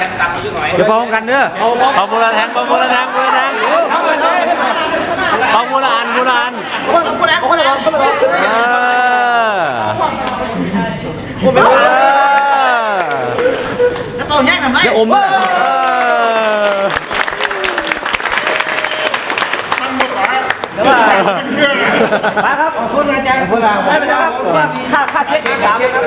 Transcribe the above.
กันเด้อเอาราณแทงเอาณแทงโบราณแทงเอาโบลอันมูอัราณโบราณโบรกเออคนแรเออแล้วตัวแย่งทำไรจะอมเลยอมาครับขอบคุณอาจารย์ขอบคุณครับไม่รครัค่าค่าเช็คเอกสารครับ